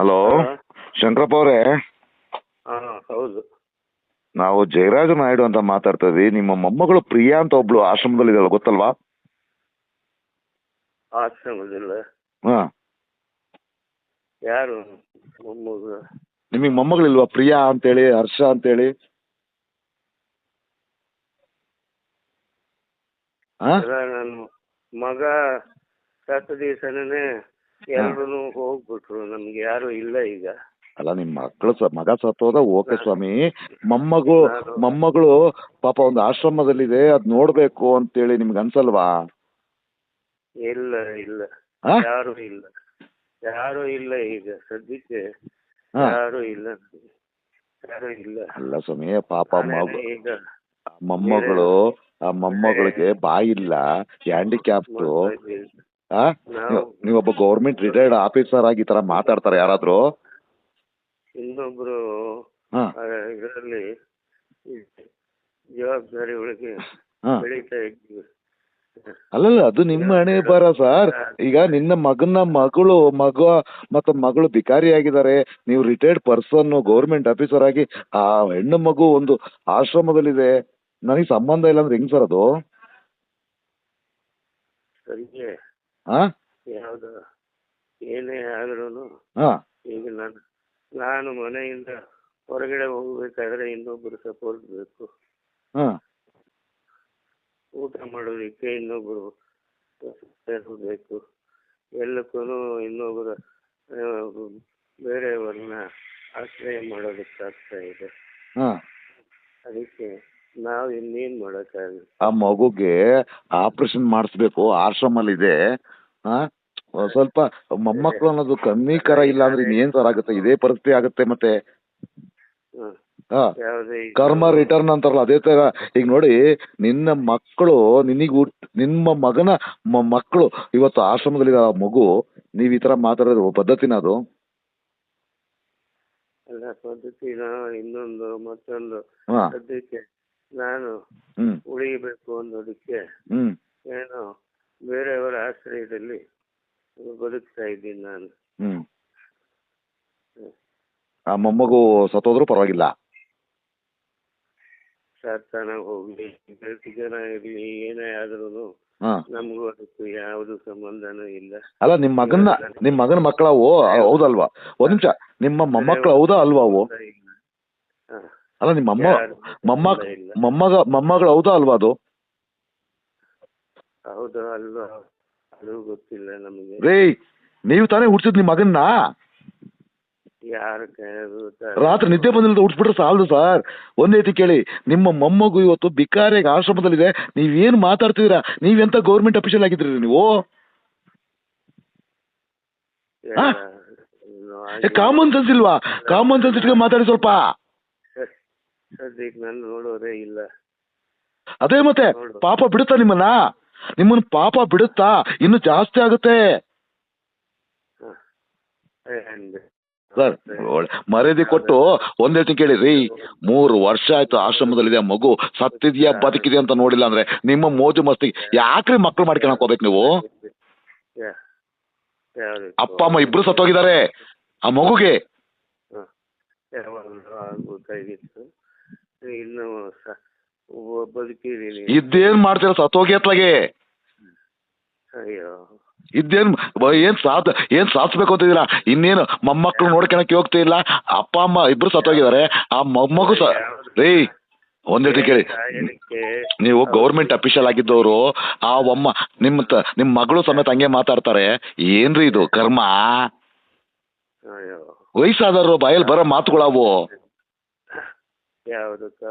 Hello? Shankarappa ಅವರೇ? ಹೌದು. ನಾವು ಜಯರಾಜ ನಾಯ್ಡು ಅಂತ ಮಾತಾಡ್ತಾ ಇದ್ವಿ. ನಿಮ್ಮ ಮೊಮ್ಮಗಳು ಪ್ರಿಯಾ ಅಂತ ಒಬ್ಳು ಆಶ್ರಮದಲ್ಲಿ ಇದ್ದಾಳೆ ಗೊತ್ತಲ್ವಾ? ಆಶ್ರಮದಿಲ್ಲ? ಹಾ. ಯಾರು ಮೊಮ್ಮಗ ನಿಮಗೆ ಮೊಮ್ಮಗಳಿಲ್ವಾ? ಪ್ರಿಯಾ ಅಂತೇಳಿ ಹರ್ಷ ಅಂತೇಳಿ? ನನ್ನ ಮಗ ಸತ್ತ ದಿವಸನೇ ಎಲ್ರು ಹೋಗ್ಬಿಟ್ರು ನಮ್ಗೆ ಯಾರು ಇಲ್ಲ ಈಗ. ಅಲ್ಲ ನಿಮ್ಮ ಮಕ್ಕಳು ಸ ಮಗ ಸತ್ತೋದ ಓಕೆ ಸ್ವಾಮಿ. ಮೊಮ್ಮಗಳು ಮೊಮ್ಮಗಳು ಪಾಪ ಒಂದು ಆಶ್ರಮದಲ್ಲಿದೆ ಅದ್ ನೋಡ್ಬೇಕು ಅಂತೇಳಿ ನಿಮ್ಗೆ ಅನ್ಸಲ್ವಾ? ಇಲ್ಲ ಇಲ್ಲ. ಯಾರು ಇಲ್ಲ. ಯಾರು ಇಲ್ಲ ಈಗ ಸದ್ಯಕ್ಕೆ. ಹಾ. ಯಾರು ಇಲ್ಲ. ಯಾರು ಇಲ್ಲ. ಅಲ್ಲ ಸ್ವಾಮಿ ಪಾಪ ಮಗು ನಾನೇನೆ ಈಗ ಆ ಮೊಮ್ಮಗಳು ಆ ಮೊಮ್ಮಗಳಿಗೆ ಬಾಯಿಲ್ಲ ಹ್ಯಾಂಡಿಕ್ಯಾಪ್ಟು. ಮಾಡ್ತಾ ಇದ್ದೀನಿ. ಆ? ನಾವು ನೀವೊಬ್ಬ ಗೌರ್ಮೆಂಟ್ ರಿಟೈರ್ಡ್ ಆಫೀಸರ್ ಆಗಿ ಈ ತರ ಮಾತಾಡ್ತಾರೆ ಯಾರಾದ್ರೂ? ಇನ್ನೊಬ್ರು ಹಾ. ಇದರಲ್ಲಿ ಜವಾಬ್ದಾರಿ ಒಳಗೆ ಹಾ. ಬೆಳೀತಾ ಇದ್ವಿ. ಅಲ್ಲಲ್ಲ ಅದು ನಿಮ್ಮ ಹಣೆ ಬರ ಸರ್. ಈಗ ನಿನ್ನ ಮಗನ ಮಗಳು ಮಗ ಮತ್ತು ಮಗಳು ಬಿಕಾರಿ ಆಗಿದ್ದಾರೆ. ನೀವು ರಿಟೈರ್ಡ್ ಪರ್ಸನ್ ಗೌರ್ಮೆಂಟ್ ಆಫೀಸರ್ ಆಗಿ ಆ ಹೆಣ್ಣು ಮಗು ಒಂದು ಆಶ್ರಮದಲ್ಲಿದೆ. ನನಗೆ ಸಂಬಂಧ ಇಲ್ಲ ಅಂದ್ರೆ ಹೆಂಗ್ ಸರ್ ಅದು? ಸರಿಯೇ. ಹಾ ಯಾವ್ದು ಏನೇ ಆದ್ರೂ ಹಾ. ಈಗ ನಾನು ನಾನು ಮನೆಯಿಂದ ಹೊರಗಡೆ ಹೋಗ್ಬೇಕಾದ್ರೆ ಇನ್ನೊಬ್ರು ಸಪೋರ್ಟ್ ಬೇಕು. ಹಾ. ಊಟ ಮಾಡೋದಿಕ್ಕೆ ಇನ್ನೊಬ್ರು ಬೇಕು. ಎಲ್ಲಕ್ಕೂ ಇನ್ನೊಬ್ಬರ ಆ, ಬೇರೆಯವ್ರನ್ನ ಆಶ್ರಯ ಮಾಡೋದಕ್ಕಾಗ್ತಾ ಇದೆ. ಹಾ. ಅದಕ್ಕೆ ನಾವು ಇನ್ನೇನ್ ಮಾಡೋಕ್ಕಾಗಲ್ಲ. ಆ ಮಗುಗೆ ಆಪರೇಷನ್ ಮಾಡಿಸ್ಬೇಕು ಆಶ್ರಮಲ್ಲಿದೆ. ಹಾ ಸ್ವಲ್ಪ ಮೊಮ್ಮಕ್ಕಳು ಅನ್ನೋದು ಕಮ್ಮಿ ಕರ ಇಲ್ಲ ಅಂದ್ರೆ ಇನ್ನೇನ್ ಸರ್ ಆಗುತ್ತೆ? ಇದೇ ಪರಿಸ್ಥಿತಿ ಆಗುತ್ತೆ ಮತ್ತೆ. ಹ್ಮ್. ಹಾ. ಯಾವುದೇ ಇದು- ಕರ್ಮ ರಿಟರ್ನ್ ಅಂತಾರಲ್ಲ ಅದೇ ತರ. ಈಗ ನೋಡಿ ನಿನ್ನ ಮಕ್ಕಳು ನಿನಗೆ ಹುಟ್ ನಿಮ್ಮ ಮಗನ ಮ- ಮಕ್ಕಳು ಇವತ್ತು ಆಶ್ರಮದಲ್ಲಿ ಆ ಮಗು ನೀವ್ ಈ ತರ ಮಾತಾಡೋದು ಪದ್ಧತಿನ ಅದು? ಅಲ್ಲ ಪದ್ಧತಿನ ಇನ್ನೊಂದು ಮತ್ತೊಂದು. ಹಾ. ಸದ್ಯಕ್ಕೆ ನಾನು ಉಳಿಬೇಕು ಅನ್ನೋದಕ್ಕೆ ಅಲ್ಲಿ ಬದುಕ್ತಾ ಇದ್ದೀನಿ ನಾನು. ಹ್ಮ್. ಆ ಮೊಮ್ಮಗು ಸತ್ತೋದ್ರು ಪರವಾಗಿಲ್ಲ? ಸಾತ್ತಾನ ಹೋಗ್ಲಿ ಜನ ಇರ್ಲಿ ಏನೇ ಆದ್ರೂ ಹಾ. ನಮಗೂ ಅದಕ್ಕೂ ಯಾವುದು ಸಂಬಂಧನೂ ಇಲ್ಲ. ಅಲ್ಲ ನಿಮ್ ಮಗನ ನಿಮ್ ಮಗನ ಮಕ್ಕಳ ಅವು ಹೌದಲ್ವಾ? ಒಂದ್ ನಿಮಿಷ ನಿಮ್ಮ ಮೊಮ್ಮಕ್ಕಳು ಹೌದಾ ಅಲ್ವಾ ಅವು ಇಲ್ಲ. ಹ. ಅಲ್ಲ ನಿಮ್ಮ ಮೊಮ್ಮ ಯಾರು ಇಲ್ಲ. ಮೊಮ್ಮಗ ಮೊಮ್ಮಗಳು ಹೌದಾ ಅಲ್ವಾ ಅದು? ಹೌದು ಅಲ್ವಾ? ಅದು ಗೊತ್ತಿಲ್ಲ ನಮಗೆ. ರೇ ನೀವು ತಾನೇ ಹುಡ್ಸಿದ್ ನಿಮ್ಮ ಮಗನ್ನ? ಯಾರ ರಾತ್ರಿ ನಿದ್ದೆ ಬಂದಿಲ್ಲ ಹುಡ್ಸ್ಬಿಟ್ರೆ ಸಾಲದು ಸರ್. ಒಂದೇತಿ ಕೇಳಿ ನಿಮ್ಮ ಮೊಮ್ಮಗು ಇವತ್ತು ಬಿಕಾರಿಯಾಗಿ ಆಶ್ರಮದಲ್ಲಿದೆ. ಮಾತಾಡ್ತಿದೀರಾ ಮಾತಾಡ್ತಿದ್ದೀರಾ? ನೀವೆಂತ ಗೌರ್ಮೆಂಟ್ ಅಫಿಷಿಯಲ್ ಆಗಿದ್ರಿ ನೀವು? ಹಾ? ಕಾಮನ್ ಸೆನ್ಸ್ ಇಲ್ವಾ? ಕಾಮನ್ ಸೆನ್ಸ್ ಇಟ್ಕೊಂಡು ಮಾತಾಡಿ ಸ್ವಲ್ಪ. ಸದ್ಯಕ್ಕೆ ನಾನು ನೋಡೋರೇ ಇಲ್ಲ. ಅದೇ ಮತ್ತೆ ಪಾಪ ಬಿಡುತ್ತಾ ನಿಮ್ಮನ್ನ? ನಿಮ್ಮನ್ನ ಪಾಪ ಬಿಡುತ್ತಾ ಇನ್ನು ಜಾಸ್ತಿ ಆಗುತ್ತೆ. ಸರ್ ಮರ್ಯಾದೆ ಕೊಟ್ಟು ಒಂದ್ ಹೇಳ್ತೀನಿ ಕೇಳಿರಿ ಮೂರು ವರ್ಷ ಆಯ್ತು ಆಶ್ರಮದಲ್ಲಿದೆ ಆ ಮಗು ಸತ್ತಿದ್ಯಾ ಬದುಕಿದೆ ಅಂತ ನೋಡಿಲ್ಲ ಅಂದ್ರೆ ನಿಮ್ಮ ಮೋಜು ಮಸ್ತಿ ಯಾಕ್ರಿ ಮಕ್ಳು ಮಾಡ್ಕೊಳಕ್ ಹೋಗ್ಬೇಕು ನೀವು ಅಪ್ಪ ಅಮ್ಮ ಇಬ್ರು ಸತ್ತೋಗಿದ್ದಾರೆ ಆ ಮಗುಗೆ ಇನ್ನು ಬದುಕಿದೀನಿ. ಇದ್ದೇನ್ ಮಾಡ್ತೀರ ಸತ್ತೋಗಿ ಅತ್ಲಾಗೆ? ಅಯ್ಯೋ. ಇದೇನ್ ಬ- ಏನ್ ಸಾಧ ಏನ್ ಸಾಧಿಸ್ಬೇಕು ಅಂತಿದ್ದೀರಾ ಇನ್ನೇನು ಮೊಮ್ಮಕ್ಳು ನೋಡ್ಕೊಳಕ್ಕೆ ಹೋಗ್ತಾ ಇಲ್ಲ. ಅಪ್ಪ ಅಮ್ಮ ಇಬ್ರು ಸತ್ತೋಗಿದ್ದಾರೆ. ಆ ಮೊಮ್ಮಗು ಸ ರೀ ಒಂದ್ ಹೇಳ್ತೀನಿ ಕೇಳಿ. ಸಾಯಲಿಕ್ಕೆ ನೀವು ಗೌರ್ಮೆಂಟ್ ಅಫಿಷಿಯಲ್ ಆಗಿದ್ದವರು ಆ ಒಮ್ಮ ನಿಮ್ಮ ತ- ನಿಮ್ಮ ಮಗಳು ಸಮೇತ ಹಂಗೆ ಮಾತಾಡ್ತಾರೆ. ಏನ್ರಿ ಇದು ಕರ್ಮ? ಅಯ್ಯೋ. ವಯಸ್ಸಾದವರು ಬಾಯಲ್ಲಿ ಬರೋ ಮಾತುಗಳವು? ಯಾವುದಕ್ಕ